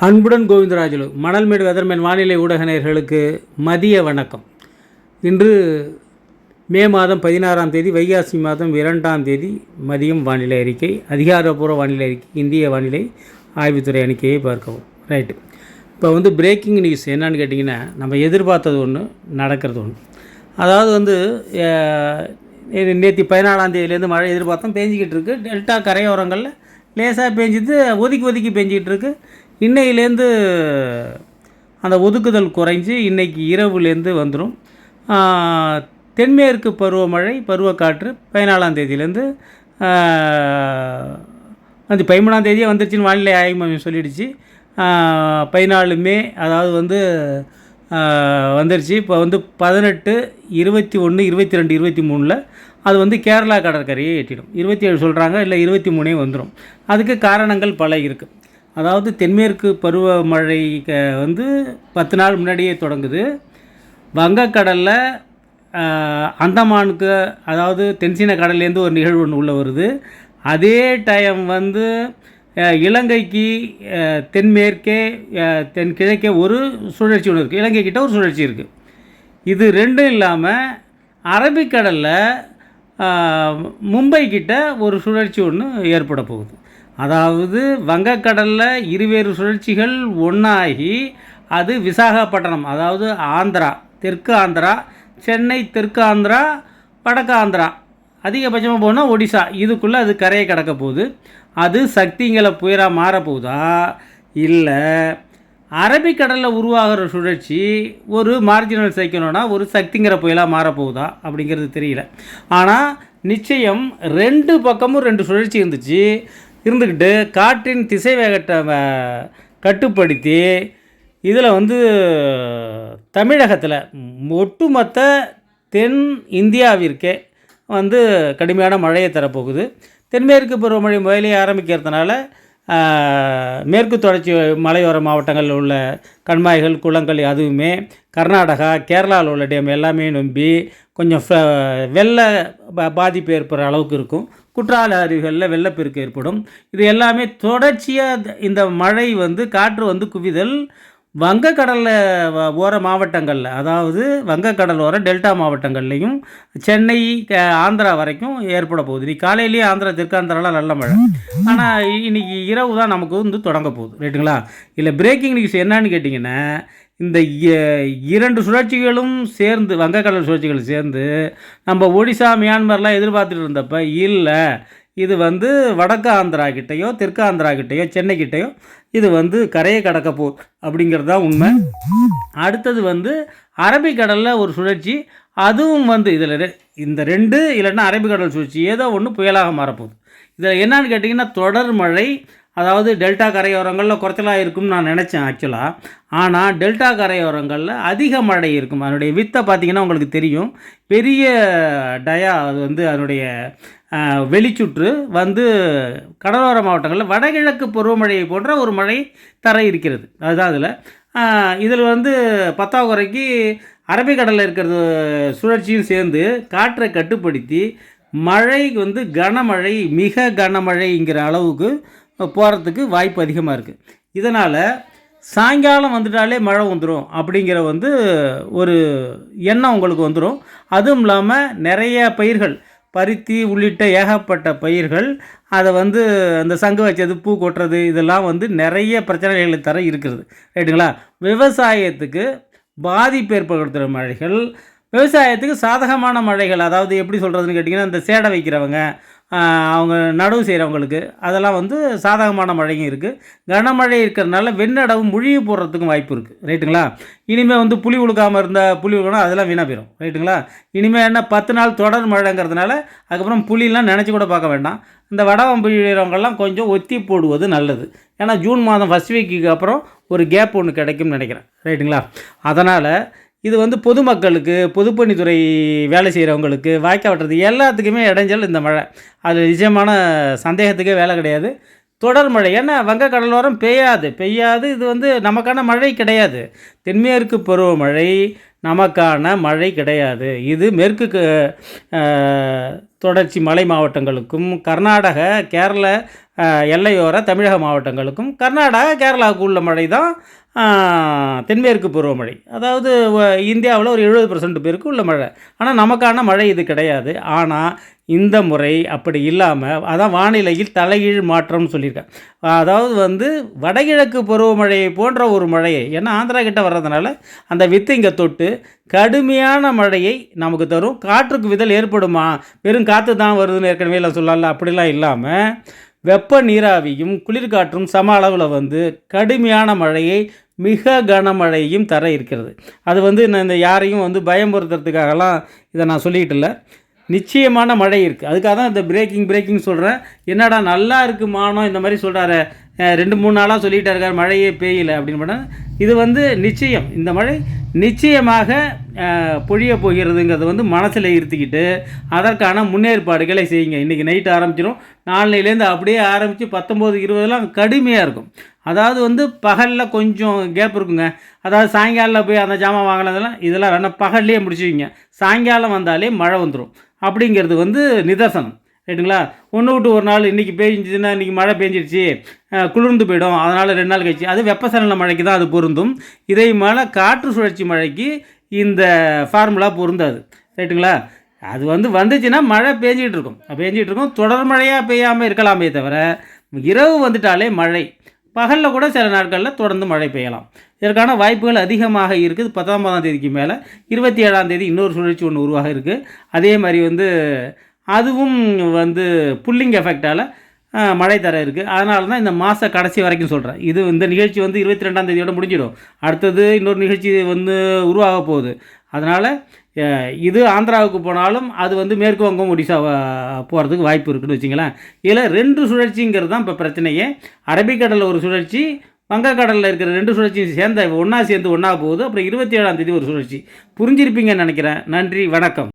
அன்புடன் கோவிந்தராஜலு மணல்மேடு வெதர்மேன் வானிலை ஊடக நேயர்களுக்கு மதிய வணக்கம். இன்று மே மாதம் பதினாறாம் தேதி வைகாசி மாதம் இரண்டாம் தேதி மதியம் வானிலை அறிக்கை அதிகாரப்பூர்வ வானிலை அறிக்கை இந்திய வானிலை ஆய்வுத்துறை அறிக்கையை பார்க்கவும். ரைட்டு இப்போ வந்து பிரேக்கிங் நியூஸ் என்னன்னு கேட்டிங்கன்னா நம்ம எதிர்பார்த்தது ஒன்று நடக்கிறது ஒன்று அதாவது வந்து நேற்று பதினாலாம் தேதியிலேருந்து மழை எதிர்பார்த்தோம் பேஞ்சிக்கிட்டு இருக்கு. டெல்டா கரையோரங்களில் லேசாக பேஞ்சுது ஒதுக்கி ஒதுக்கி பேஞ்சிக்கிட்டு இருக்குது இன்னையிலேருந்து அந்த ஒதுக்குதல் குறைஞ்சி இன்றைக்கி இரவுலேருந்து வந்துடும் தென்மேற்கு பருவமழை பருவக்காற்று பதினாலாம் தேதியிலேருந்து அது பதிமூணாம் தேதியே வந்துருச்சுன்னு வானிலை ஆய்வு மையம் சொல்லிடுச்சு. பதினாலு மே அதாவது வந்து வந்துருச்சு. இப்போ வந்து பதினெட்டு இருபத்தி ஒன்று இருபத்தி ரெண்டு இருபத்தி மூணில் அது வந்து கேரளா கடற்கரையை எட்டிடும். இருபத்தி ஏழு சொல்கிறாங்க இல்லை இருபத்தி மூணே வந்துடும் அதுக்கு காரணங்கள் பல இருக்குது அதாவது தென்மேற்கு பருவமழை வந்து பத்து நாள் முன்னாடியே தொடங்குது. வங்கக்கடலில் அந்தமானுக்கு அதாவது தென்சீன கடல்லேருந்து ஒரு நிகழ்வு ஒன்று உள்ளே வருது. அதே டைம் வந்து இலங்கைக்கு தென்மேற்கே தென்கிழக்கே ஒரு சுழற்சி ஒன்று இருக்குது இலங்கை கிட்ட ஒரு சுழற்சி இருக்குது இது ரெண்டும் இல்லாமல் அரபிக்கடலில் மும்பை கிட்ட ஒரு சுழற்சி ஒன்று ஏற்பட போகுது. அதாவது வங்கக்கடலில் இருவேறு சுழற்சிகள் ஒன்றாகி அது விசாகப்பட்டினம் அதாவது ஆந்திரா தெற்கு ஆந்திரா சென்னை தெற்கு ஆந்திரா வடக்கு ஆந்திரா. அதிகபட்சமாக போனால் ஒடிசா. இதுக்குள்ளே அது கரையை கடக்க போகுது. அது சக்திங்களை புயலாக மாறப்போகுதா? இல்லை. அரபிக்கடலில் உருவாகிற சுழற்சி ஒரு மார்ஜினல் சைக்கிளோனா ஒரு சக்திங்கிற புயலாக மாறப்போகுதா? அப்படிங்கிறது தெரியல. ஆனால் நிச்சயம் ரெண்டு பக்கமும் ரெண்டு சுழற்சி இருந்துச்சு. இருந்துக்கிட்டு காற்றின் திசை வேகத்தை கட்டுப்படுத்தி இதில் வந்து தமிழகத்தில் ஒட்டுமொத்த தென் இந்தியாவிற்கே வந்து கடுமையான மழையை தரப்போகுது. தென்மேற்கு பருவமழை முதலே ஆரம்பிக்கிறதுனால மேற்கு தொடர்ச்சி மலையோர மாவட்டங்களில் உள்ள கண்மாய்கள் குளங்கள் அதுவுமே கர்நாடகா கேரளாவில் உள்ள டேம் எல்லாமே நம்பி கொஞ்சம் ஃப- வெள்ள பாதிப்பு ஏற்படுற அளவுக்கு இருக்கும். குற்றால அருவிகளில் வெள்ளப்பெருக்கு ஏற்படும். இது எல்லாமே தொடர்ச்சியாக இந்த மழை வந்து காற்று வந்து குவிதல் வங்கக்கடலில் ஓர மாவட்டங்களில் அதாவது வங்கக்கடல் ஓர டெல்டா மாவட்டங்கள்லையும் சென்னை க- ஆந்திரா வரைக்கும் ஏற்பட போகுது. இன்றைக்கி காலையிலேயே ஆந்திரா தெற்காந்திராலாம் நல்ல மழை. ஆனால் இன்னைக்கு இரவு தான் நமக்கு வந்து தொடங்க போகுது. ரைட்டுங்களா இல்லை பிரேக்கிங் நியூஸ் என்னன்னு கேட்டிங்கன்னா இந்த இ- இரண்டு சுழற்சிகளும் சேர்ந்து வங்கக்கடல் சுழற்சிகள் சேர்ந்து நம்ம ஒடிசா மியான்மர்லாம் எதிர்பார்த்துட்டு இருந்தப்போ இல்லை இது வந்து வடக்கு ஆந்திரா கிட்டேயோ தெற்கு ஆந்திரா கிட்டேயோ சென்னை கிட்டேயோ இது வந்து கரையை கடக்க போ அப்படிங்கிறது தான் உண்மை. அடுத்தது வந்து அரபிக்கடலில் ஒரு சுழற்சி அதுவும் வந்து இதில் இந்த ரெண்டு இல்லைன்னா அரபிக்கடல் சுழற்சி ஏதோ ஒன்று புயலாக மாறப்போகுது. இதில் என்னன்னு கேட்டிங்கன்னா தொடர் மழை அதாவது டெல்டா கரையோரங்களில் குறைச்சலாக இருக்கும்னு நான் நினச்சேன் ஆக்சுவலாக ஆனால் டெல்டா கரையோரங்களில் அதிக மழை இருக்கும். அதனுடைய வித்தை பார்த்திங்கன்னா உங்களுக்கு தெரியும். பெரிய டயா அது வந்து அதனுடைய வெளிச்சுற்று வந்து கடலோர மாவட்டங்களில் வடகிழக்கு பருவமழையை போன்ற ஒரு மழை தர இருக்கிறது. அதுதான் அதில். இதில் வந்து பத்தாவது குறைக்கு அரபிக்கடலில் இருக்கிறது சுழற்சியும் சேர்ந்து காற்றை கட்டுப்படுத்தி மழை வந்து கனமழை மிக கனமழைங்கிற அளவுக்கு போகிறதுக்கு வாய்ப்பு அதிகமாக இருக்குது இதனால் சாயங்காலம் வந்துட்டாலே மழை வந்துடும் அப்படிங்கிற வந்து ஒரு எண்ணம் உங்களுக்கு வந்துடும் அதுவும் இல்லாமல் நிறைய பயிர்கள் பருத்தி உள்ளிட்ட ஏகப்பட்ட பயிர்கள் அதை வந்து அந்த சங்கு வச்சது பூ கொட்டுறது இதெல்லாம் வந்து நிறைய பிரச்சனைகளை தர இருக்கிறது. ரைட்டுங்களா? விவசாயத்துக்கு பாதிப்பு ஏற்படுத்துகிற மழைகள் விவசாயத்துக்கு சாதகமான மழைகள் அதாவது எப்படி சொல்கிறதுன்னு கேட்டிங்கன்னா இந்த சேடை வைக்கிறவங்க அவங்க நடவு செய்கிறவங்களுக்கு அதெல்லாம் வந்து சாதகமான மழையும் இருக்குது கனமழை இருக்கிறதுனால வெண்ணடவு முழுகி போடுறதுக்கும் வாய்ப்பு இருக்குது ரைட்டுங்களா? இனிமேல் வந்து புளி உழுக்காமல் இருந்தால் புளி உழுக்கணும் அதெல்லாம் வீணாக போயிடும் ரைட்டுங்களா? இனிமேல் என்ன பத்து நாள் தொடர் மழைங்கிறதுனால அதுக்கப்புறம் புளியெலாம் நினச்சி கூட பார்க்க வேண்டாம். இந்த வடவம் புழியிறவங்கெல்லாம் கொஞ்சம் ஒத்தி போடுவது நல்லது. ஏன்னா ஜூன் மாதம் ஃபஸ்ட் வீக்குக்கு அப்புறம் ஒரு கேப் ஒன்று கிடைக்கும்னு நினைக்கிறேன். ரைட்டுங்களா? அதனால் இது வந்து பொதுமக்களுக்கு பொதுப்பணித்துறை வேலை செய்கிறவங்களுக்கு வாய்க்கா வெட்டுறது எல்லாத்துக்குமே இடைஞ்சல் இந்த மழை. அது நிஜமான சந்தேகத்துக்கே வேலை கிடையாது. தொடர் மழை. ஏன்னா வங்கக்கடலோரம் பெய்யாது. பெய்யாது. இது வந்து நமக்கான மழை கிடையாது. தென்மேற்கு பருவமழை நமக்கான மழை கிடையாது. இது மேற்கு தொடர்ச்சி மலை மாவட்டங்களுக்கும் கர்நாடக கேரள எல்லையோர தமிழக மாவட்டங்களுக்கும் கர்நாடகா கேரளாவுக்கு உள்ள மழை தான் தென்மேற்கு பருவமழை அதாவது இந்தியாவில் ஒரு எழுபது பர்சன்ட் பேருக்கு உள்ள மழை. ஆனால் நமக்கான மழை இது கிடையாது. ஆனால் இந்த முறை அப்படி இல்லாமல் அதான் வானிலையில் தலைகீழ் மாற்றம்னு சொல்லியிருக்கேன் அதாவது வந்து வடகிழக்கு பருவமழையை போன்ற ஒரு மழையை ஏன்னா ஆந்திரா கிட்ட வர்றதுனால அந்த வித்து இங்கே தொட்டு கடுமையான மழையை நமக்கு தரும். காற்றுக்கு விதல் ஏற்படுமா? வெறும் காற்று தான் வருதுன்னு ஏற்கனவே இல்லை சொல்லலாம் அப்படிலாம் இல்லாமல் வெப்ப நீராவியும் குளிர்காற்றும் சம அளவில் வந்து கடுமையான மழையை மிக கனமழையும் தர இருக்கிறது. அது வந்து நான் இந்த யாரையும் வந்து பயமுறுத்துறதுக்காகலாம் இதை நான் சொல்லிக்கிட்டு இல்லை. நிச்சயமான மழை இருக்குது அதுக்காக தான் இந்த பிரேக்கிங் பிரேக்கிங் சொல்கிறேன் என்னடா நல்லா இருக்கு மானம் இந்த மாதிரி சொல்கிறாரு ரெண்டு மூணு நாளாக சொல்லிகிட்டே இருக்கார் மழையே பெய்யல அப்படின்னு பண்ணால் இது வந்து நிச்சயம். இந்த மழை நிச்சயமாக பொழிய போகிறதுங்கிறது வந்து மனசில் இருத்திக்கிட்டு அதற்கான முன்னேற்பாடுகளை செய்யுங்க. இன்றைக்கி நைட்டு ஆரம்பிச்சிடும் நாளையிலேருந்து அப்படியே ஆரம்பித்து பத்தொம்போது இருபதுலாம் கடுமையாக இருக்கும். அதாவது வந்து பகலில் கொஞ்சம் கேப் இருக்குங்க. அதாவது சாயங்காலம் போய் அந்த ஜாமான் வாங்கினதெல்லாம் இதெல்லாம் வேணால் பகல்லையே முடிச்சுக்கிங்க சாயங்காலம் வந்தாலே மழை வந்துடும் அப்படிங்கிறது வந்து நிதர்சனம். ரைட்டுங்களா? ஒன்று விட்டு ஒரு நாள் இன்றைக்கி பெஞ்சிச்சுன்னா இன்றைக்கி மழை பெஞ்சிருச்சு குளிர்ந்து போயிடும். அதனால் ரெண்டு நாள் கழிச்சு அது வெப்பசலன மழைக்கு தான் அது பொருந்தும். இதே மேலே காற்று சுழற்சி மழைக்கு இந்த ஃபார்முலா பொருந்தாது. ரைட்டுங்களா அது வந்து வந்துச்சுன்னா மழை பேஞ்சிகிட்டு இருக்கும். பேஞ்சிகிட்டு இருக்கும். தொடர் மழையாக பெய்யாமல் இருக்கலாமே தவிர இரவு வந்துட்டாலே மழை. பகலில் கூட சில நாட்களில் தொடர்ந்து மழை பெய்யலாம். இதற்கான வாய்ப்புகள் அதிகமாக இருக்குது. பத்தொன்பதாம் தேதிக்கு மேலே இருபத்தி ஏழாம் தேதி இன்னொரு சுழற்சி ஒன்று உருவாக இருக்குது அதே மாதிரி வந்து அதுவும் வந்து புல்லிங் எஃபெக்டால் மழை தர இருக்குது அதனால தான் இந்த மாத கடைசி வரைக்கும் சொல்கிறேன் இது இந்த நிகழ்ச்சி வந்து இருபத்தி ரெண்டாம் தேதியோடு முடிஞ்சிடும். அடுத்தது இன்னொரு நிகழ்ச்சி வந்து உருவாக போகுது. அதனால் இது ஆந்திராவுக்கு போனாலும் அது வந்து மேற்கு வங்கம் ஒடிசா போகிறதுக்கு வாய்ப்பு இருக்குன்னு வச்சிங்களேன். இதில் ரெண்டு சுழற்சிங்கிறது தான் இப்போ பிரச்சனையே. அரபிக்கடலில் ஒரு சுழற்சி வங்கக்கடலில் இருக்கிற ரெண்டு சுழற்சியும் சேர்ந்த ஒன்றா சேர்ந்து ஒன்றா போகுது. அப்புறம் இருபத்தி ஏழாம் தேதி ஒரு சுழற்சி. புரிஞ்சிருப்பீங்கன்னு நினைக்கிறேன். நன்றி வணக்கம்.